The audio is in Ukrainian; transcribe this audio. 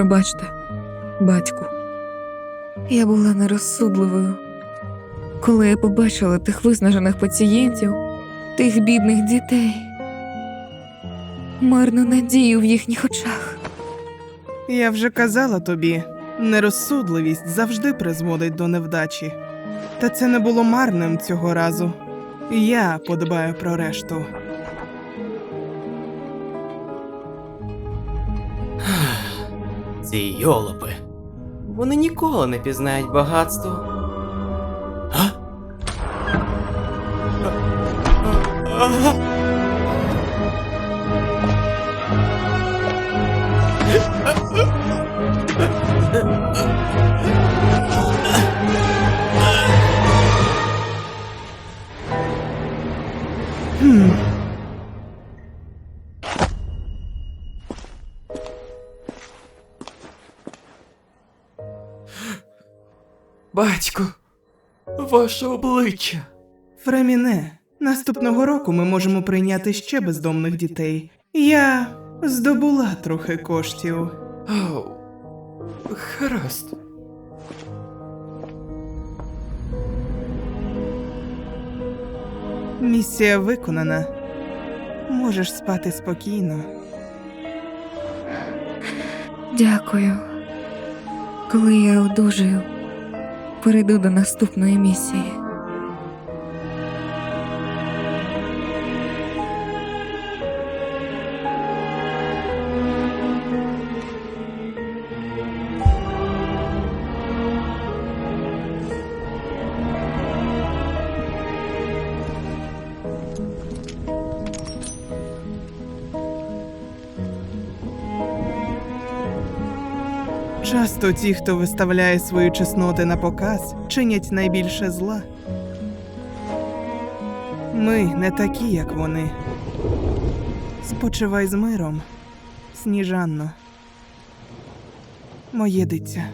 Пробачте, батьку. Я була нерозсудливою. Коли я побачила тих виснажених пацієнтів, тих бідних дітей, марну надію в їхніх очах. Я вже казала тобі, нерозсудливість завжди призводить до невдачі. Та це не було марним цього разу. Я подбаю про решту. Ці йолопи. Вони ніколи не пізнають багатство. А? А? А? Батько, ваше обличчя. Фреміне, наступного року ми можемо прийняти ще бездомних дітей. Я здобула трохи коштів. Ау. Гаразд. Місія виконана. Можеш спати спокійно. Дякую. Коли я одужаю, перейду до наступної місії. Часто ті, хто виставляє свої чесноти на показ, чинять найбільше зла. Ми не такі, як вони. Спочивай з миром, сніжанно. Моє дитя.